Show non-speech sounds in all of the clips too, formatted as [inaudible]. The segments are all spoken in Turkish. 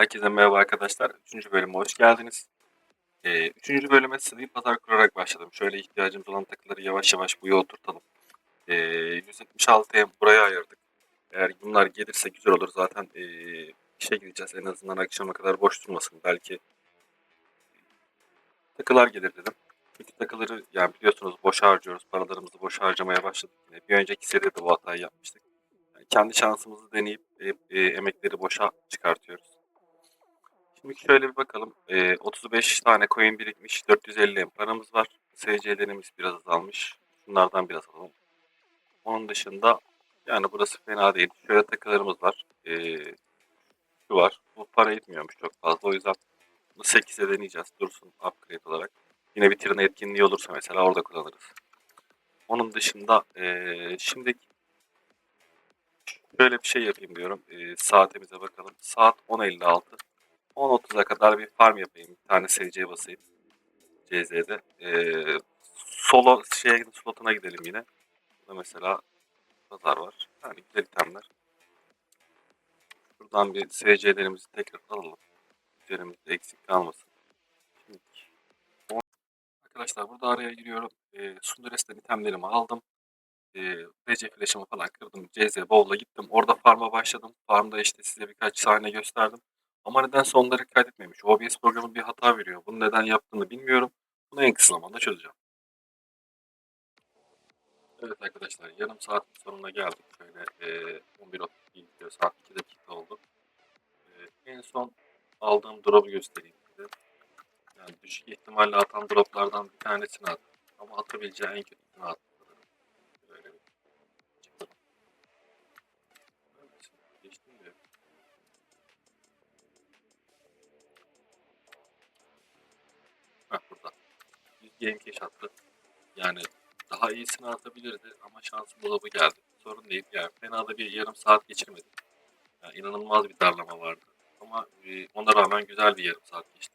Herkese merhaba arkadaşlar. Üçüncü bölüme hoş geldiniz. Ee, üçüncü bölüme sığ pazar kurarak başladım. Şöyle ihtiyacımız olan takıları yavaş yavaş buraya oturtalım. Ee, 176'ya buraya ayırdık. Eğer bunlar gelirse güzel olur. Zaten ee, işe gideceğiz. En azından akşama kadar boş durmasın. Belki takılar gelir dedim. Çünkü takıları yani biliyorsunuz boş harcıyoruz. Paralarımızı boş harcamaya başladık. Yine Bir önceki seride de bu hatayı yapmıştık. Yani kendi şansımızı deneyip e, e, emekleri boşa çıkartıyoruz. Şimdi şöyle bir bakalım. Ee, 35 tane coin birikmiş. 450 paramız var. SC'lerimiz biraz azalmış. Bunlardan biraz alalım. Onun dışında yani burası fena değil. Şöyle takılarımız var. Ee, şu var. Bu para etmiyormuş çok fazla. O yüzden bunu 8'e deneyeceğiz. Dursun upgrade olarak. Yine bir tırna etkinliği olursa mesela orada kullanırız. Onun dışında ee, şimdi şöyle bir şey yapayım diyorum. Ee, saatimize bakalım. Saat 10.56. 10.30'a kadar bir farm yapayım. Bir tane SC basayım. CZ'de. Ee, solo şeye slotuna gidelim yine. Burada mesela pazar var. Yani güzel itemler. Buradan bir SC'lerimizi tekrar alalım. Üzerimizde eksik kalmasın. Arkadaşlar burada araya giriyorum. Ee, Sundures'ten itemlerimi aldım. Ee, DC flash'ımı falan kırdım. CZ Bowl'a gittim. Orada farm'a başladım. Farm'da işte size birkaç sahne gösterdim. Ama nedense onları kaydetmemiş. OBS programı bir hata veriyor. Bunu neden yaptığını bilmiyorum. Bunu en kısa zamanda çözeceğim. Evet arkadaşlar yarım saatin sonuna geldik. Şöyle e, 11.32 gidiyor. Saat 2 dakika oldu. E, en son aldığım drop'u göstereyim size. Yani düşük ihtimalle atan droplardan bir tanesini attım. Ama atabileceği en kötüsünü attım. Game cash attı. Yani daha iyisini atabilirdi ama şansım dolabı geldi. Sorun değil yani fena da bir yarım saat geçirmedim. Yani inanılmaz bir darlama vardı. Ama e, ona rağmen güzel bir yarım saat geçti.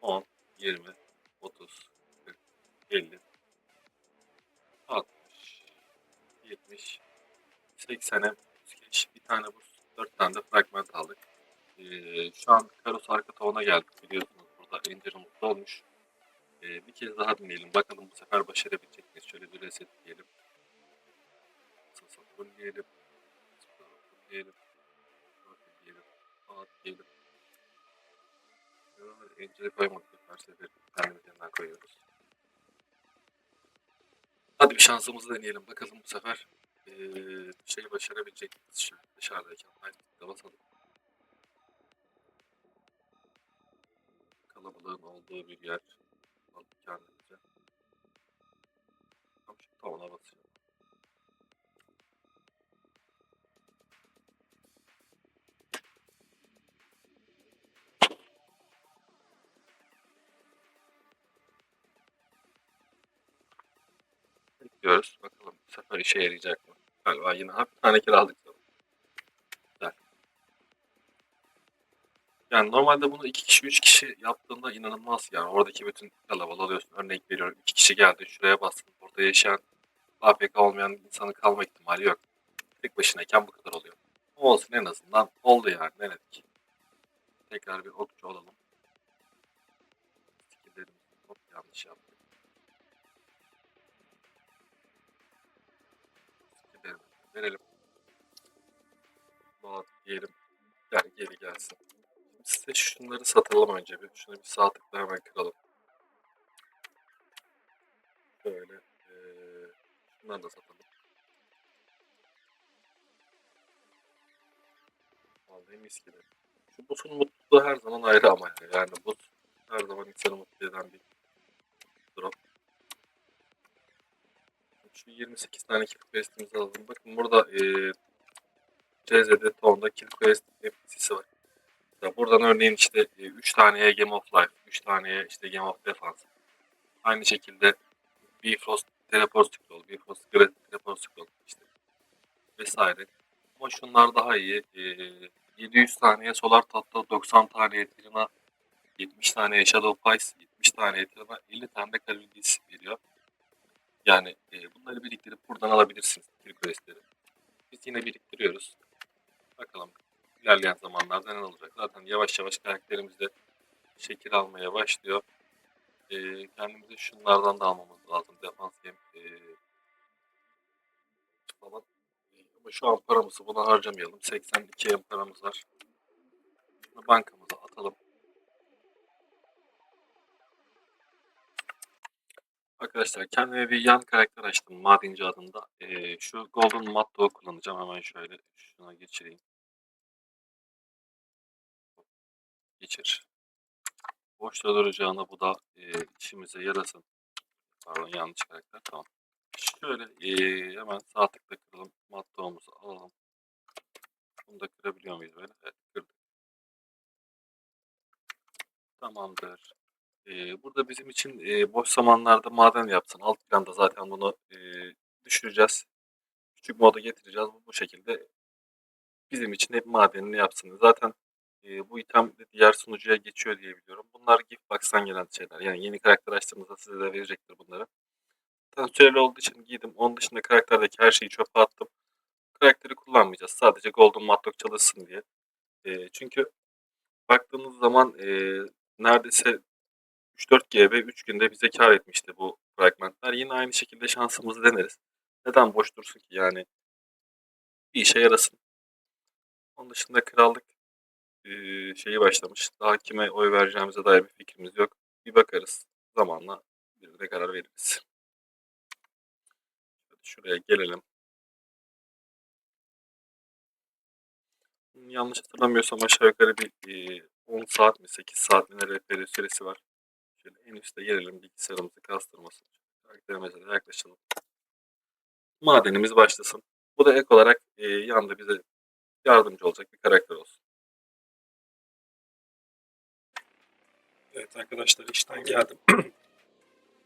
10, 20, 30, 40, 50, 60, 70, 80'e 100 geç. Bir tane bu 4 tane de fragment aldık. Ee, şu an Karus arka tavan'a geldik biliyorsunuz. Burada Ender'ın mutlu olmuş. Ee, bir kez daha dinleyelim. Bakalım bu sefer başarabilecek miyiz? Şöyle bir reset diyelim. Sasa full diyelim. Sasa full diyelim. Full diyelim. Saat diyelim. Ender'i koymadık. Her sefer kendimiz yeniden koyuyoruz. Hadi bir şansımızı deneyelim. Bakalım bu sefer ee, şey başarabilecek miyiz? Dışarıdayken. De basalım. Kalabalığın olduğu bir yer. Aldık kendimize. Tam şu tavana basacağım. Bekliyoruz. Bakalım bu sefer işe yarayacak mı? Galiba yine bir tane kiraladık. Yani normalde bunu iki kişi, üç kişi yaptığında inanılmaz yani. Oradaki bütün kalabalığı alıyorsun. Örnek veriyorum. iki kişi geldi şuraya bastın. Burada yaşayan AFK olmayan insanın kalma ihtimali yok. Tek başınayken bu kadar oluyor. Olsun en azından oldu yani. Denedik. Tekrar bir okçu olalım. Skilllerimizi hop yanlış yaptık. Skilllerimizi verelim. Doğat diyelim. Gel geri gelsin. Size şunları satalım önce bir. Şunu bir sağ tıkla hemen kıralım. Şöyle. eee şunları da satalım. Vallahi mis gibi. Şu butun mutluluğu her zaman ayrı ama yani. Yani but her zaman insanı mutlu eden bir drop. Şu 28 tane kill quest'imizi alalım. Bakın burada eee CZ'de tonda kill quest NPC'si var. Ya buradan örneğin işte 3 taneye Game of Life, 3 taneye işte Game of Defense. Aynı şekilde Bifrost Teleport Scroll, Bifrost Teleport Scroll işte vesaire. Ama şunlar daha iyi. Ee, 700 taneye Solar Tatlı, 90 taneye Trina, 70 taneye Shadow Pies, 70 taneye Trina, 50 tane de Kalendis veriyor. Yani e, bunları biriktirip buradan alabilirsiniz kill questleri. Biz yine biriktiriyoruz. Bakalım ilerleyen zamanlarda neler olacak. Zaten yavaş yavaş karakterimiz de şekil almaya başlıyor. Ee, kendimize şunlardan da almamız lazım. Defans. Ee, falan. Ama şu an paramızı buna harcamayalım. 82 M paramız var. Bunu bankamıza atalım. Arkadaşlar kendime bir yan karakter açtım Madenci adında. Ee, şu Golden Matto'yu kullanacağım. Hemen şöyle şuna geçireyim. Geçir. Boşta duracağına bu da e, işimize yarasın. Pardon yanlış karakter. Tamam. Şöyle e, hemen sağ tıkla kıralım. Matto'muzu alalım. Bunu da kırabiliyor muyuz böyle? Evet kırdık. Tamamdır. Ee, burada bizim için e, boş zamanlarda maden yapsın. Alt planda zaten bunu e, düşüreceğiz. Küçük moda getireceğiz. Bu, bu şekilde bizim için hep madenini yapsın. Zaten e, bu item diğer sunucuya geçiyor diye biliyorum. Bunlar Giftbox'tan gelen şeyler. Yani yeni karakter açtığınızda size de verecektir bunları. Zaten olduğu için giydim. Onun dışında karakterdeki her şeyi çöpe attım. Karakteri kullanmayacağız. Sadece Golden Matlock çalışsın diye. E, çünkü baktığımız zaman e, neredeyse 3-4 GB 3 günde bize kar etmişti bu fragmentler. Yine aynı şekilde şansımızı deneriz. Neden boş dursun ki yani? Bir işe yarasın. Onun dışında krallık eee, şeyi başlamış. Daha kime oy vereceğimize dair bir fikrimiz yok. Bir bakarız. Zamanla birine karar veririz. Şuraya gelelim. Yanlış hatırlamıyorsam aşağı yukarı bir eee, 10 saat mi 8 saat mi rehberi süresi var. Şöyle en üstte gelelim bilgisayarımızı kastırmasın. Karakterimize de yaklaşalım. Madenimiz başlasın. Bu da ek olarak e, yanda bize yardımcı olacak bir karakter olsun. Evet arkadaşlar işten geldim. [clears throat]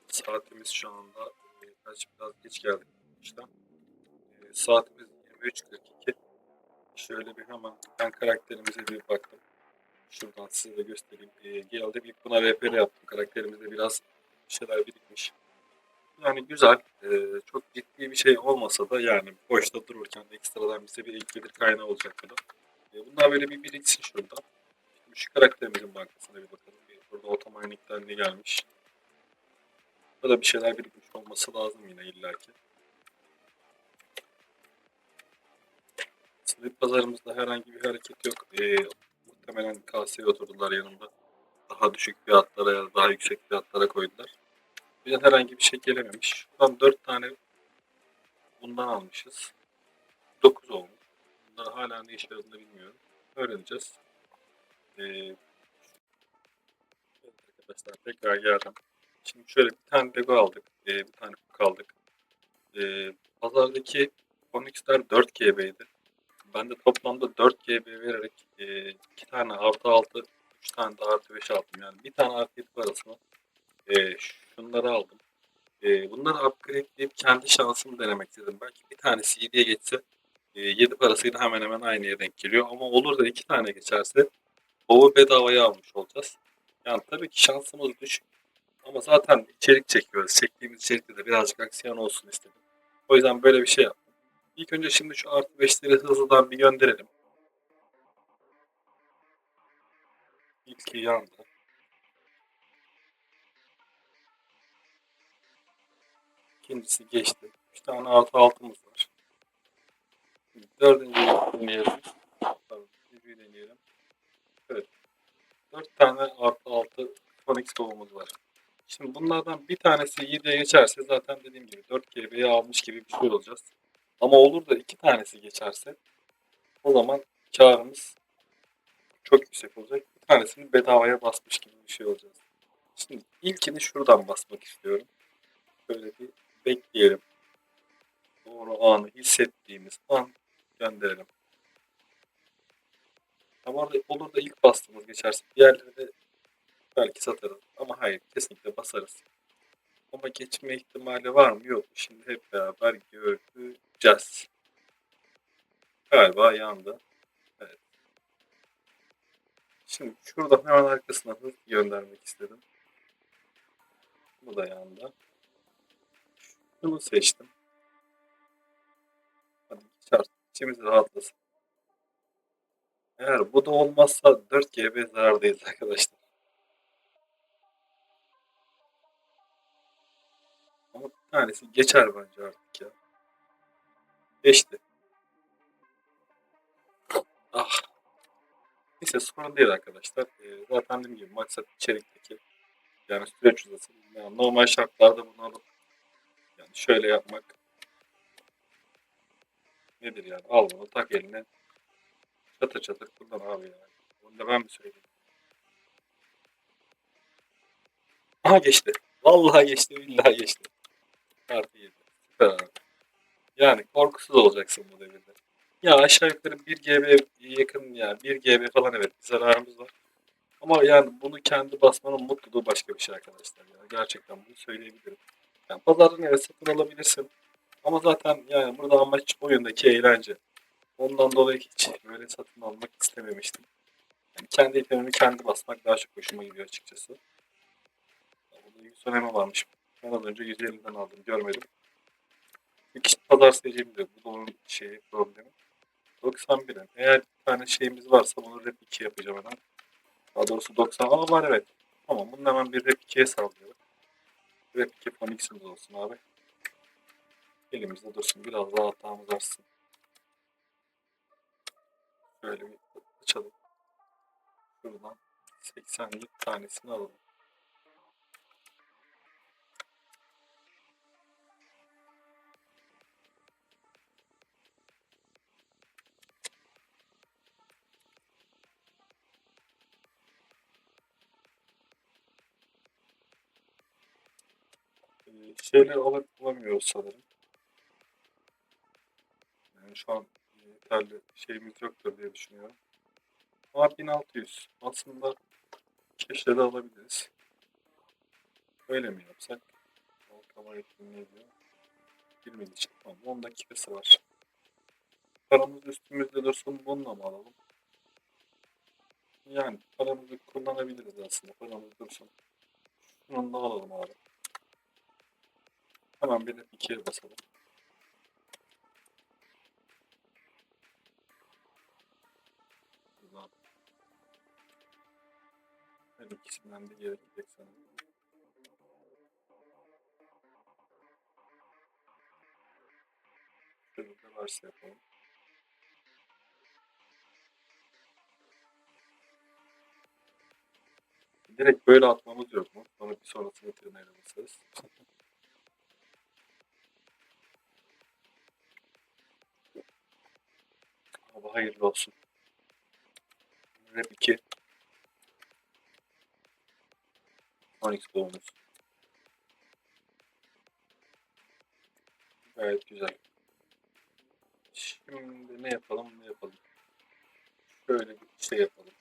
Saatimiz şu anda e, kaç biraz geç geldik işten. Saatimiz 23.42. Şöyle bir hemen ben karakterimize bir baktım. Şuradan size de göstereyim. E, geldim ilk buna RPR yaptım. Karakterimizde biraz bir şeyler birikmiş. Yani güzel. e, çok ciddi bir şey olmasa da yani boşta dururken ekstradan bize bir ilk gelir kaynağı olacak kadar. E, bunlar böyle bir biriksin şurada. Şimdi şu karakterimizin bankasına bir bakalım. Burada otomanikten ne gelmiş. Burada bir şeyler birikmiş olması lazım yine illaki. Slip pazarımızda herhangi bir hareket yok. E, muhtemelen kaseye oturdular yanımda. Daha düşük fiyatlara ya da daha yüksek fiyatlara koydular. O yüzden herhangi bir şey gelememiş. Şuradan 4 tane bundan almışız. 9 olmuş. Bunlar hala ne işe yaradığını bilmiyorum. Öğreneceğiz. Ee, arkadaşlar tekrar geldim. Şimdi şöyle bir tane Lego aldık. Ee, bir tane Hook aldık. Ee, pazardaki Onyx'ler 4 GB'ydi. Ben de toplamda 4 GB vererek 2 tane artı 6, 3 tane de artı 5 aldım. Yani bir tane artı 7 parasını e, şunları aldım. E, bunları upgradeleyip kendi şansımı denemek istedim. Belki bir tanesi 7'ye geçse e, 7 parasıyla hemen hemen aynıya denk geliyor. Ama olur da 2 tane geçerse ovu bedavaya almış olacağız. Yani tabii ki şansımız düşük. Ama zaten içerik çekiyoruz. Çektiğimiz içerikte de birazcık aksiyon olsun istedim. O yüzden böyle bir şey yaptım. İlk önce şimdi şu artı 5'leri hızlıdan bir gönderelim. İlki yandı. İkincisi geçti. Üç tane artı altımız var. Dördüncüyü deneyelim. Üçüncüyü deneyelim. Evet. Dört tane artı altı Phoenix kovumuz var. Şimdi bunlardan bir tanesi 7'ye geçerse zaten dediğim gibi 4 GB'ye almış gibi bir şey olacağız. Ama olur da iki tanesi geçerse o zaman karımız çok yüksek olacak. Bir tanesini bedavaya basmış gibi bir şey olacağız. Şimdi ilkini şuradan basmak istiyorum. Böyle bir bekleyelim. Doğru anı hissettiğimiz an gönderelim. Ama da- olur da ilk bastığımız geçerse diğerleri de belki satarız. Ama hayır kesinlikle basarız. Ama geçme ihtimali var mı? Yok. Şimdi hep beraber göreceğiz. Galiba yandı. Evet. Şimdi şuradan hemen arkasına hızlı göndermek istedim. Bu da yandı. Şunu seçtim. Hadi çarp. İçimiz rahatlasın. Eğer bu da olmazsa 4 GB zarardayız arkadaşlar. Ama bir tanesi geçer bence artık ya. Geçti. Ah. Neyse sorun değil arkadaşlar. Ee, zaten dediğim gibi maksat içerikteki yani süreç uzasın. Yani normal şartlarda bunu alıp yani şöyle yapmak nedir yani? Al bunu tak eline çatır çatır kullan abi yani. Bunu da ben mi söyleyeyim? Aha geçti. Vallahi geçti. Billahi geçti. Artı yedi. Yani korkusuz olacaksın bu devirde. Ya aşağı yukarı 1 GB yakın ya 1 GB falan evet bir zararımız var. Ama yani bunu kendi basmanın mutluluğu başka bir şey arkadaşlar ya. Gerçekten bunu söyleyebilirim. Yani pazardan evet satın alabilirsin. Ama zaten yani burada amaç oyundaki eğlence. Ondan dolayı hiç böyle satın almak istememiştim. Yani kendi ipimi kendi basmak daha çok hoşuma gidiyor açıkçası. Burada 100 önemi varmış. Ben az önce 150'den aldım görmedim. Kişi pazar seçeyim diyor. Bu da onun şeyi problemi. 91'in. Eğer bir tane şeyimiz varsa bunu rep 2 yapacağım hemen. Daha doğrusu 90 ama var evet. Tamam bunu hemen bir rep 2'ye sallıyorum. Rep 2 Phoenix'imiz olsun abi. Elimizde dursun. Biraz daha hatamız artsın. Şöyle bir açalım. Şuradan 80'lik tanesini alalım. Ee, şeyler alıp bulamıyoruz sanırım. Yani şu an yeterli şeyimiz yoktur diye düşünüyorum. Ama 1600 aslında keşke de alabiliriz. Öyle mi yapsak? Balkama etkinliği diyor. 20 için tamam 10 dakikası var. Paramız üstümüzde dursun bununla mı alalım? Yani paramızı kullanabiliriz aslında paramız dursun. Şunu da alalım abi. Hemen bir ikiye basalım. Her ikisinden de gerekecek sanırım. De varsa yapalım. Direkt böyle atmamız yok mu? Sonra bir sonrasını tırnağıyla basarız. Hava hayırlı olsun. Rap 2. Onyx bonus. Gayet güzel. Şimdi ne yapalım ne yapalım. Şöyle bir şey yapalım.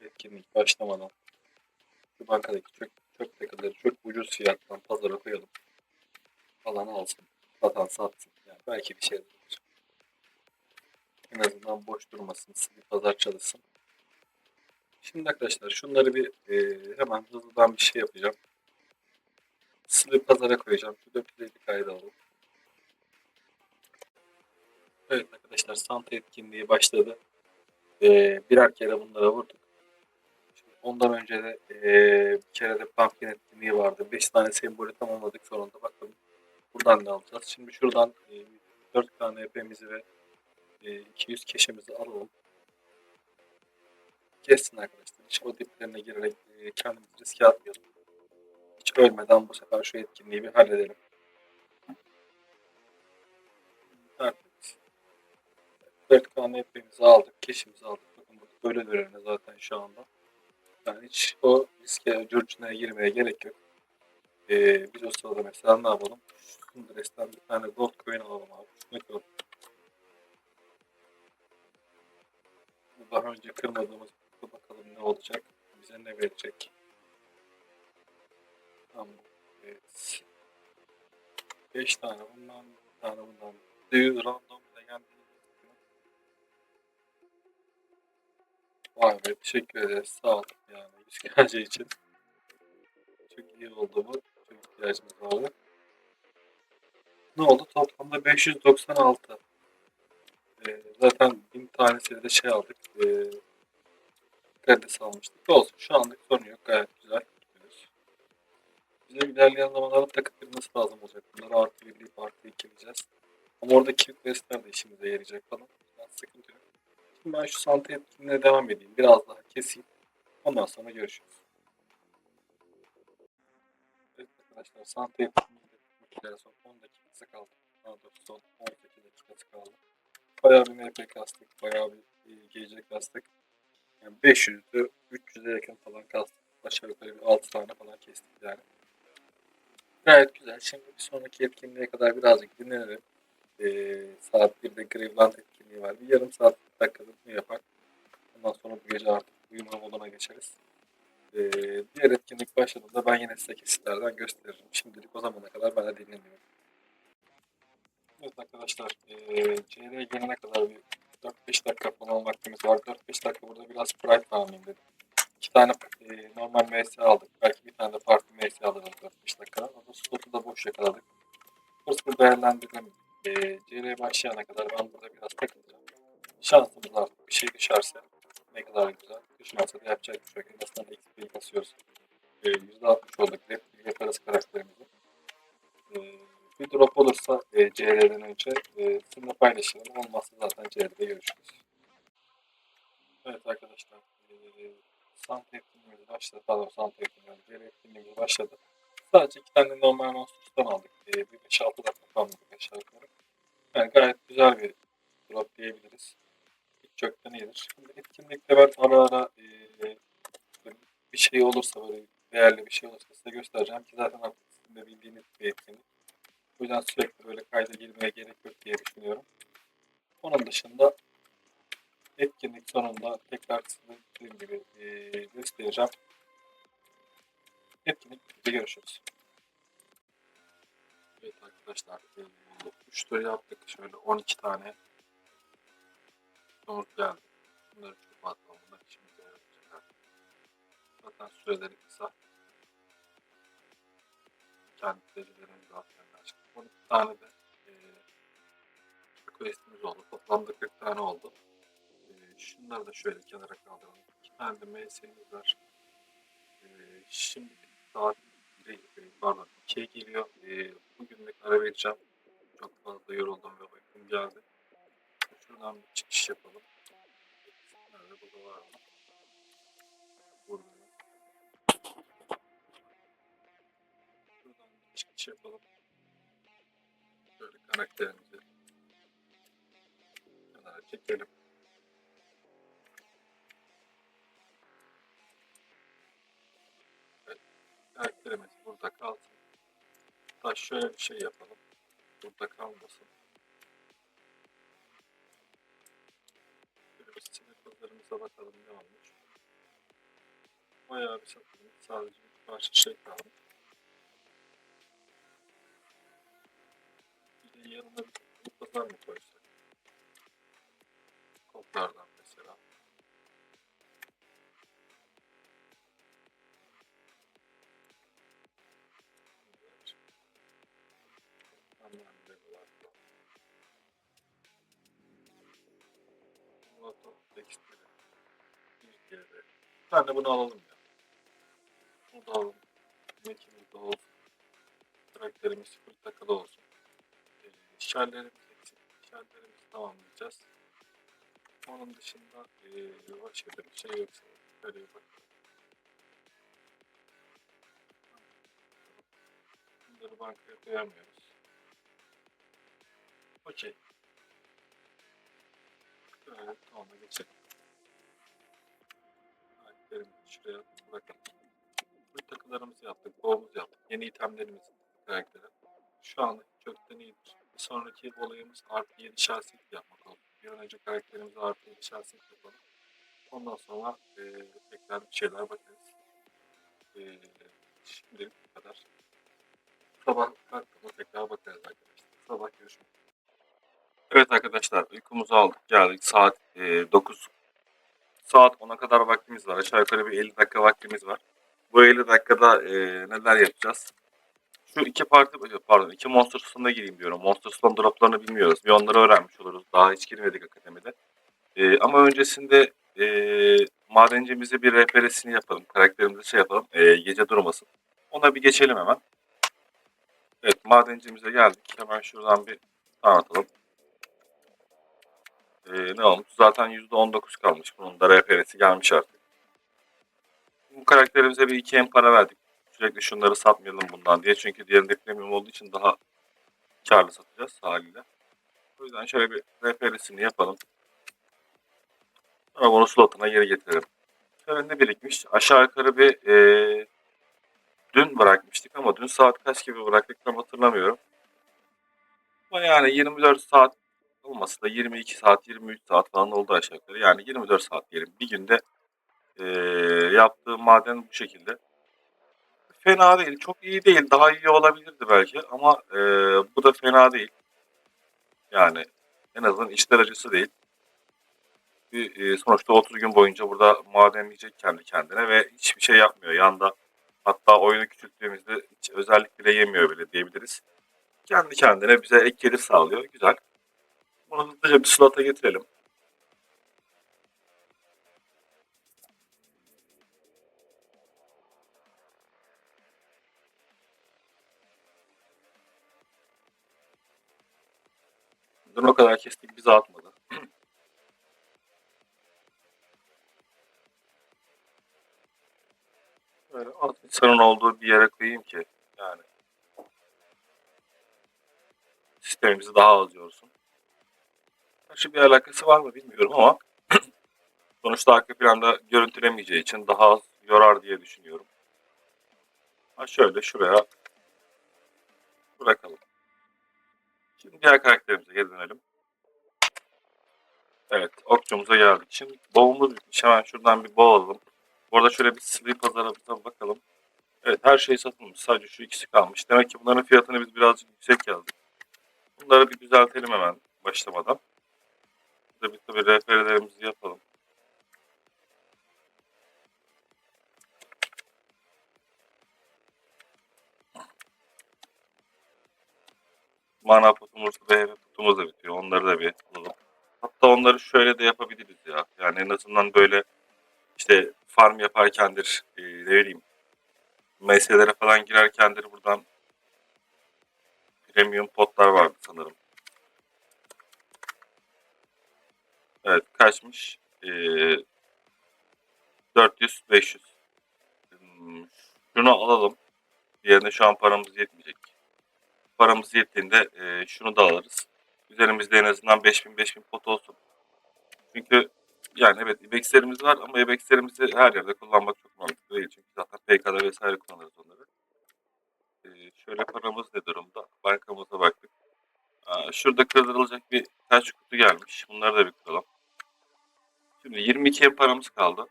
Etkinlik başlamadan. Şu bankadaki çöp, çöp takıları çok ucuz fiyattan pazara koyalım. Alan alsın. Satan satsın. Yani belki bir şey olur. En azından boş durmasın. Bir pazar çalışsın. Şimdi arkadaşlar şunları bir e, hemen hızlıdan bir şey yapacağım. Sıvı pazara koyacağım. Şu döküleri kayda alalım. Evet arkadaşlar Santa etkinliği başladı. E, birer kere bunlara vurduk. Şimdi ondan önce de e, bir kere de pumpkin etkinliği vardı. 5 tane sembolü tamamladık sonunda. Bakalım buradan ne alacağız. Şimdi şuradan e, 4 tane EP'mizi ve e, 200 keşemizi alalım. Kessin arkadaşlar. Hiç o diplerine girerek e, kendimizi riske atmayalım. Hiç ölmeden bu sefer şu etkinliği bir halledelim. Tertemiz. 4 tane EP'mizi aldık. Keşimizi aldık. Bakın böyle dönemi zaten şu anda. Yani hiç o riske, curcunaya girmeye gerek yok. Ee, biz o sırada mesela ne yapalım? Şunu resten bir tane gold coin alalım abi. Şunu kıralım. daha önce kırmadığımız bir bakalım ne olacak. Bize ne verecek. Tamam. Evet. 5 tane bundan, bir tane bundan. %100 random da geldi. Vay be teşekkür ederiz. Sağ ol yani işkence için. Çok iyi oldu bu. Çok ihtiyacımız vardı. Ne oldu? Toplamda 596. Ee, zaten bin tanesiyle de şey aldık. E, kredisi almıştık. Olsun. Şu anlık sorun yok. Gayet güzel. gidiyoruz. Bize ilerleyen zamanlarda takıp bilmesi lazım olacak. Bunları artı birleyip artı ikileyeceğiz. Ama orada kilit questler de işimize yarayacak falan. Yani sıkıntı yok. Şimdi ben şu santa etkinliğine devam edeyim. Biraz daha keseyim. Ondan sonra görüşürüz. Evet arkadaşlar santa etkinliğinde bitmek son 10 dakikası kaldı. Daha doğrusu son 18 dakikası kaldı. Bayağı bir MP kastık. Bayağı bir e, GC kastık. Yani 500'dü 300'e yakın falan kastık. Aşağı yukarı bir 6 tane falan kestik yani. Gayet güzel. Şimdi bir sonraki etkinliğe kadar birazcık dinlenelim. Ee, saat 1'de Graveland etkinliği var. Bir yarım saat dakikada bunu yapar. Ondan sonra bu gece artık uyuma moduna geçeriz. Ee, diğer etkinlik başladığında ben yine size kesitlerden gösteririm. Şimdilik o zamana kadar ben de dinleniyorum. Evet arkadaşlar, eee CR'ye gelene kadar bir 4-5 dakika falan vaktimiz var. 4-5 dakika burada biraz Pride tamamlayayım dedim. İki tane eee, normal MS aldık. Belki bir tane de farklı MS alırız 4-5 dakika. Ama slotu da boş yakaladık. Fırsatı değerlendirdim. Eee CR'ye başlayana kadar ben burada biraz takılacağım. Şansımız artık bir şey düşerse ne kadar güzel. Düşmezse de yapacak bir şey yok. En XP'yi kasıyoruz. Eee %60 olduk. Red Bull yaparız karakterimizi. Eee bir drop olursa e, CR'den önce e, sizinle paylaşırım. Olmazsa zaten CR'de görüşürüz. Evet arkadaşlar. E, Sant etkinliğimiz başladı. Pardon Sant etkinliğimiz, CR etkinliğimiz başladı. Sadece iki tane normal monsters'tan aldık. E, bir 5-6 dakika falan aldık aşağı yukarı. Yani gayet güzel bir drop diyebiliriz. Hiç çoktan iyidir. Şimdi etkinlikte ben ara ara e, bir şey olursa böyle değerli bir şey olursa size göstereceğim ki zaten artık sizin de bildiğiniz bir etkinlik. O yüzden sürekli böyle kayda girmeye gerek yok diye düşünüyorum. Onun dışında etkinlik sonunda tekrar size dediğim gibi e, göstereceğim. Etkinlik bitti. Görüşürüz. Evet arkadaşlar. 3 tur yaptık. Şöyle 12 tane sonuç geldi. Bunları çok atmam. Bunlar işimize yarayacak. Zaten süreleri kısa. Kendi tecrübelerimizi atmaya başladık. 12 tane de e, questimiz oldu. Toplamda 40 tane oldu. E, şunları da şöyle kenara kaldıralım. 2 tane de MS'miz var. E, şimdi saat 1'e, pardon 2'ye geliyor. E, bugünlük ara vereceğim. Çok fazla yoruldum ve uykum geldi. Şuradan bir çıkış yapalım. Nerede burada var mı? Burada. Şuradan bir çıkış yapalım. Böyle karakterimizi kenara çekelim. Evet, karakterimiz burada kalsın. Hatta şöyle bir şey yapalım. Burada kalmasın. Şöyle sinir kızlarımıza bakalım ne olmuş. Bayağı bir satılmış. Sadece bir parça şey kalmış. De yanına pazar mı koysak? Koplardan mesela. Bir tane bunu alalım ya. Bunu da alalım. Mekimiz de olsun. Karakterimiz sıfır takılı olsun. Şerlerimiz eksik. Şerlerimizi tamamlayacağız. Onun dışında ee, başka bir şey yoksa şöyle bir bakalım. Bunları bankaya koyamıyoruz. Okey. Evet, tamam geçelim. Karakterimizi şuraya bırakalım. Bu takılarımızı yaptık, boğumuzu yaptık. Yeni itemlerimizi karaktere. Şu an kökten iyidir. Bir sonraki olayımız artı 7 şahsiyet yapmak oldu. Bir an önce karakterimize artı 7 şahsiyet yapalım. Ondan sonra e, tekrar bir şeyler bakarız. E, şimdilik bu kadar. Sabah kalktığımda tekrar bakarız arkadaşlar. Sabah görüşmek üzere. Evet arkadaşlar uykumuzu aldık geldik saat e, 9 saat 10'a kadar vaktimiz var aşağı yukarı bir 50 dakika vaktimiz var bu 50 dakikada e, neler yapacağız Şu iki parti pardon iki Monster Stone'a gireyim diyorum. Monster Stone droplarını bilmiyoruz. Bir onları öğrenmiş oluruz. Daha hiç girmedik akademide. Ee, ama öncesinde e, madencimize bir rehberesini yapalım. Karakterimize şey yapalım. e, gece durmasın. Ona bir geçelim hemen. Evet madencimize geldik. Hemen şuradan bir tanıtalım. Ee, ne olmuş? Zaten %19 kalmış. Bunun da rehberesi gelmiş artık. Bu karakterimize bir iki em para verdik. Sürekli şunları satmayalım bundan diye. Çünkü diğerinde premium olduğu için daha karlı satacağız haliyle. O yüzden şöyle bir rehberesini yapalım. Sonra bunu slotuna geri getirelim. Şöyle ne birikmiş? Aşağı yukarı bir eee, dün bırakmıştık ama dün saat kaç gibi bıraktık tam hatırlamıyorum. Ama yani 24 saat olmasa da 22 saat, 23 saat falan oldu aşağı yukarı. Yani 24 saat diyelim. Bir günde eee yaptığım maden bu şekilde. Fena değil. Çok iyi değil. Daha iyi olabilirdi belki ama eee, bu da fena değil. Yani en azından içler acısı değil. Bir, eee, sonuçta 30 gün boyunca burada madenleyecek kendi kendine ve hiçbir şey yapmıyor. Yanda hatta oyunu küçülttüğümüzde hiç özellik yemiyor bile diyebiliriz. Kendi kendine bize ek gelir sağlıyor. Güzel. Bunu hızlıca bir slota getirelim. Dün o kadar kestik bize atmadı. [clears throat] Böyle az insanın olduğu bir yere koyayım ki yani sistemimizi daha az yorsun. Şu bir alakası var mı bilmiyorum ama [clears throat] sonuçta arka planda görüntülemeyeceği için daha az yorar diye düşünüyorum. Ha şöyle şuraya bırakalım. Şimdi diğer karakterimize geri dönelim. Evet, okçumuza geldik. Şimdi bow'umuz bitmiş. Hemen şuradan bir bow alalım. Bu arada şöyle bir sleep pazarımıza bakalım. Evet, her şey satılmış. Sadece şu ikisi kalmış. Demek ki bunların fiyatını biz birazcık yüksek yazdık. Bunları bir düzeltelim hemen başlamadan. Burada bir tabii rehberlerimizi yapalım. Mana potumuz ve heve potumuz da bitiyor. Onları da bir alalım. Hatta onları şöyle de yapabiliriz ya. Yani en azından böyle işte farm yaparkendir, e, ne bileyim meselelere falan girerkendir buradan premium potlar vardı sanırım. Evet kaçmış? Ee, 400 500. Hmm, Şunu alalım. Diğerine şu an paramız yetmeyecek. Paramız yettiğinde e, şunu da alırız. Üzerimizde en azından 5000 5000 pot olsun. Çünkü yani evet ibexlerimiz var ama ibexlerimizi her yerde kullanmak çok mantıklı değil. Çünkü zaten PK'da vesaire kullanırız onları. Ee, şöyle paramız ne durumda? Bankamıza baktık. Aa, şurada kırdırılacak bir kaç kutu gelmiş. Bunları da bir kıralım. Şimdi 22 paramız kaldı.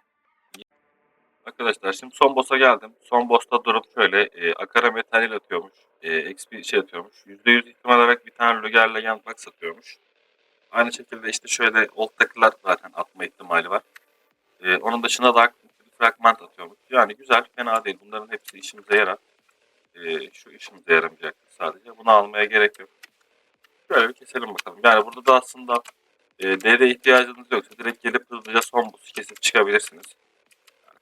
Arkadaşlar şimdi son boss'a geldim. Son boss'ta durup şöyle e, akara metalil atıyormuş. E, XP şey atıyormuş. %100 ihtimal olarak bir tane Luger Legend Box atıyormuş. Aynı şekilde işte şöyle old takılar zaten atma ihtimali var. E, onun dışında da fragment atıyormuş. Yani güzel, fena değil. Bunların hepsi işimize yarar. E, şu işimize yaramayacaktır sadece. Bunu almaya gerek yok. Şöyle bir keselim bakalım. Yani burada da aslında e, DD ihtiyacınız yoksa direkt gelip hızlıca son boss'u kesip çıkabilirsiniz.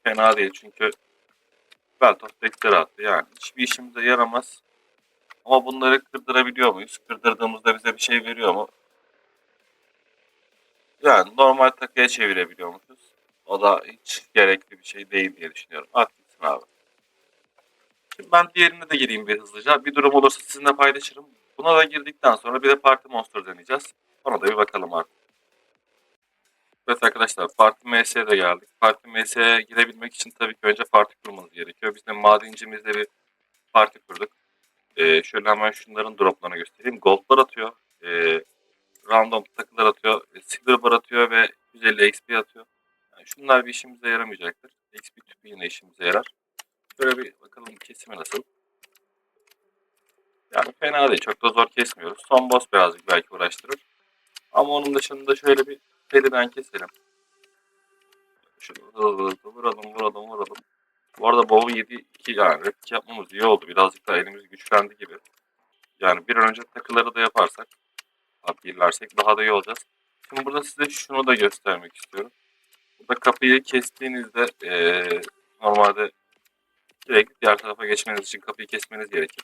Fena değil çünkü Belt of Dexter attı. Yani hiçbir işimize yaramaz. Ama bunları kırdırabiliyor muyuz? Kırdırdığımızda bize bir şey veriyor mu? Yani normal takıya çevirebiliyormuşuz. O da hiç gerekli bir şey değil diye düşünüyorum. At gitsin abi. Şimdi ben diğerine de gireyim bir hızlıca. Bir durum olursa sizinle paylaşırım. Buna da girdikten sonra bir de Parti Monster deneyeceğiz. Ona da bir bakalım artık. Evet arkadaşlar Parti MS'ye de geldik. Parti MS'ye girebilmek için tabii ki önce parti kurmanız gerekiyor. Biz de madencimizde bir parti kurduk. Ee, şöyle hemen şunların droplarını göstereyim. Goldlar atıyor. Ee, random takılar atıyor. e, Silver bar atıyor ve 150 XP atıyor. Yani şunlar bir işimize yaramayacaktır. XP tüpü yine işimize yarar. Şöyle bir bakalım kesimi nasıl. Yani fena değil. Çok da zor kesmiyoruz. Son boss birazcık belki uğraştırır. Ama onun dışında şöyle bir seriden keselim. Şunu hızlı vuralım vuralım vuralım. Bu arada bow'u 7 ki yani replik yapmamız iyi oldu. Birazcık daha elimiz güçlendi gibi. Yani bir an önce takıları da yaparsak, birlersek daha da iyi olacağız. Şimdi burada size şunu da göstermek istiyorum. Burada kapıyı kestiğinizde eee, normalde direkt diğer tarafa geçmeniz için kapıyı kesmeniz gerekir.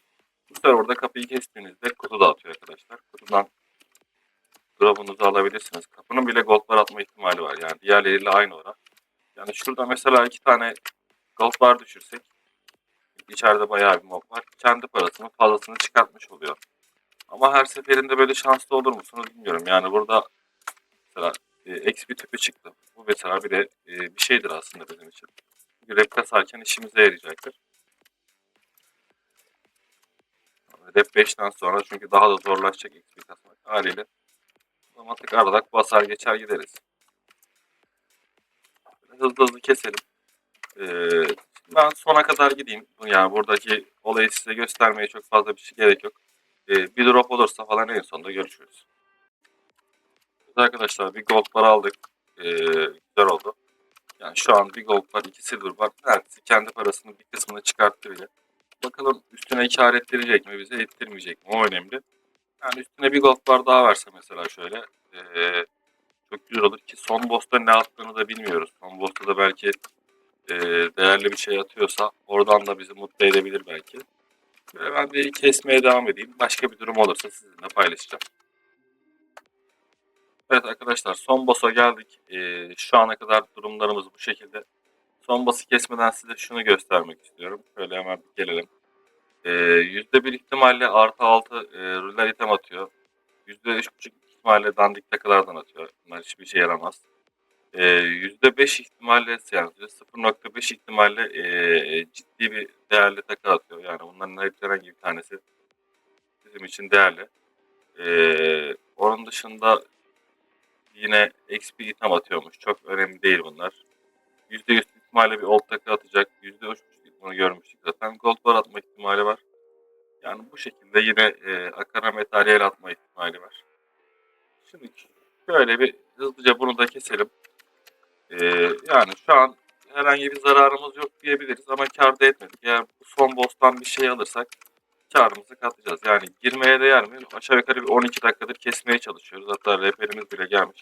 Bu sefer orada kapıyı kestiğinizde kutu dağıtıyor arkadaşlar. Kutudan drop'unuzu alabilirsiniz. Kapının bile gold bar atma ihtimali var. Yani diğerleriyle aynı oran. Yani şurada mesela iki tane gold bar düşürsek içeride bayağı bir mob var. Kendi parasının fazlasını çıkartmış oluyor. Ama her seferinde böyle şanslı olur musunuz bilmiyorum. Yani burada mesela e, XP tüpü çıktı. Bu mesela bir de e, bir şeydir aslında bizim için. Rap kasarken işimize yarayacaktır. Rap 5'ten sonra çünkü daha da zorlaşacak XP kasmak haliyle. Otomatik aradak basar geçer gideriz. Hızlı hızlı keselim. Ee, ben sona kadar gideyim. Yani buradaki olayı size göstermeye çok fazla bir şey gerek yok. Ee, bir drop olursa falan en sonunda görüşürüz. Arkadaşlar bir gold bar aldık. Ee, güzel oldu. Yani şu an bir gold var, iki silver var. Neredeyse kendi parasının bir kısmını çıkarttı bile. Bakalım üstüne kar ettirecek mi bize, ettirmeyecek mi? O önemli. Yani üstüne bir gold bar daha verse mesela şöyle. Ee, çok güzel olur ki son boss'ta ne attığını da bilmiyoruz. Son boss'ta da belki ee, değerli bir şey atıyorsa oradan da bizi mutlu edebilir belki. Böyle ben bir kesmeye devam edeyim. Başka bir durum olursa sizinle paylaşacağım. Evet arkadaşlar son boss'a geldik. Ee, şu ana kadar durumlarımız bu şekilde. Son boss'u kesmeden size şunu göstermek istiyorum. Şöyle hemen bir gelelim. Ee, %1 ihtimalle artı 6 e, ruler item atıyor. %3.5 ihtimalle dandik takılardan atıyor. Bunlar hiçbir şey yaramaz. Ee, %5 ihtimalle yani %0.5 ihtimalle e, ciddi bir değerli takı atıyor. Yani bunların herhangi bir tanesi bizim için değerli. Ee, onun dışında yine XP item atıyormuş. Çok önemli değil bunlar. %100 ihtimalle bir old takı atacak. %3.5 bunu görmüştük zaten. Gold bar atma ihtimali var. Yani bu şekilde yine e, akara materyal atma ihtimali var. Şimdi şöyle bir hızlıca bunu da keselim. Ee, yani şu an herhangi bir zararımız yok diyebiliriz ama kar da etmedik. Eğer bu son boss'tan bir şey alırsak karımızı katacağız. Yani girmeye değer mi? Aşağı yukarı bir 12 dakikadır kesmeye çalışıyoruz. Hatta rehberimiz bile gelmiş.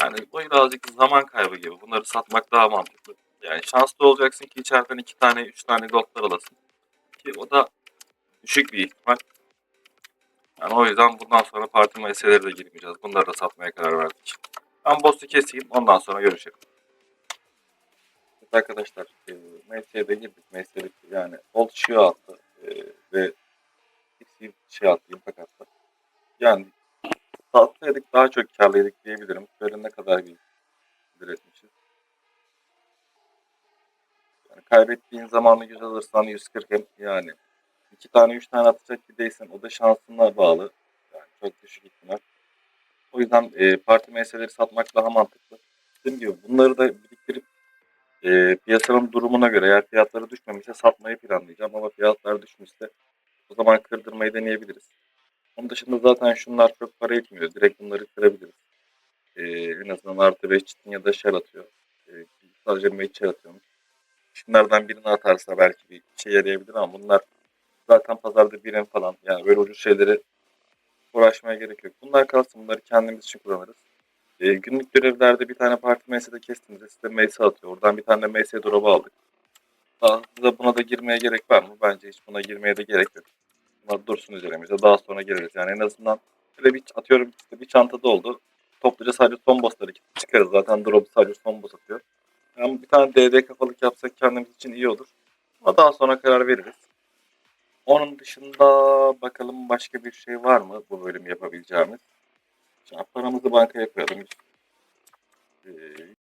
Yani bu birazcık zaman kaybı gibi. Bunları satmak daha mantıklı. Yani şanslı olacaksın ki içeriden 2 tane 3 tane goldlar alasın. Ki o da düşük bir ihtimal. Yani o yüzden bundan sonra parti meseleleri de girmeyeceğiz. Bunları da satmaya karar verdik. Ben boss'u keseyim ondan sonra görüşelim. Evet arkadaşlar e, MS'ye girdik. MS'lik yani old shield attı e, ve XP şey attı, impact attı. Yani satsaydık daha çok karlıydık diyebilirim. Böyle ne kadar bir üretmişiz. Yani kaybettiğin zamanı güzel alırsan 140 hem yani iki tane üç tane atacak bir değilsin. O da şansına bağlı. Yani çok düşük ihtimal. O yüzden e, parti meseleleri satmak daha mantıklı. Dediğim gibi bunları da biriktirip e, piyasanın durumuna göre eğer fiyatları düşmemişse satmayı planlayacağım ama fiyatlar düşmüşse o zaman kırdırmayı deneyebiliriz. Onun dışında zaten şunlar çok para etmiyor. Direkt bunları kırabiliriz. E, en azından artı 5 çitin ya da şer atıyor. E, sadece şer atıyormuş. Şunlardan birini atarsa belki bir şey yarayabilir ama bunlar birim falan yani böyle ucuz şeyleri uğraşmaya gerek yok. Bunlar kalsın bunları kendimiz için kullanırız. E, günlük görevlerde bir tane parti MS'de kestiğimizde size MS atıyor. Oradan bir tane MS drop'u aldık. Hızlı buna da girmeye gerek var mı? Bence hiç buna girmeye de gerek yok. Bunlar dursun üzerimizde. Daha sonra gireriz. Yani en azından böyle bir atıyorum işte bir çantada oldu. Topluca sadece son bossları çıkarız. Zaten drop sadece son boss atıyor. Yani bir tane DD kafalık yapsak kendimiz için iyi olur. Ama daha sonra karar veririz. Onun dışında bakalım başka bir şey var mı bu bölüm yapabileceğimiz? Şimdi paramızı bankaya koyalım. Ee,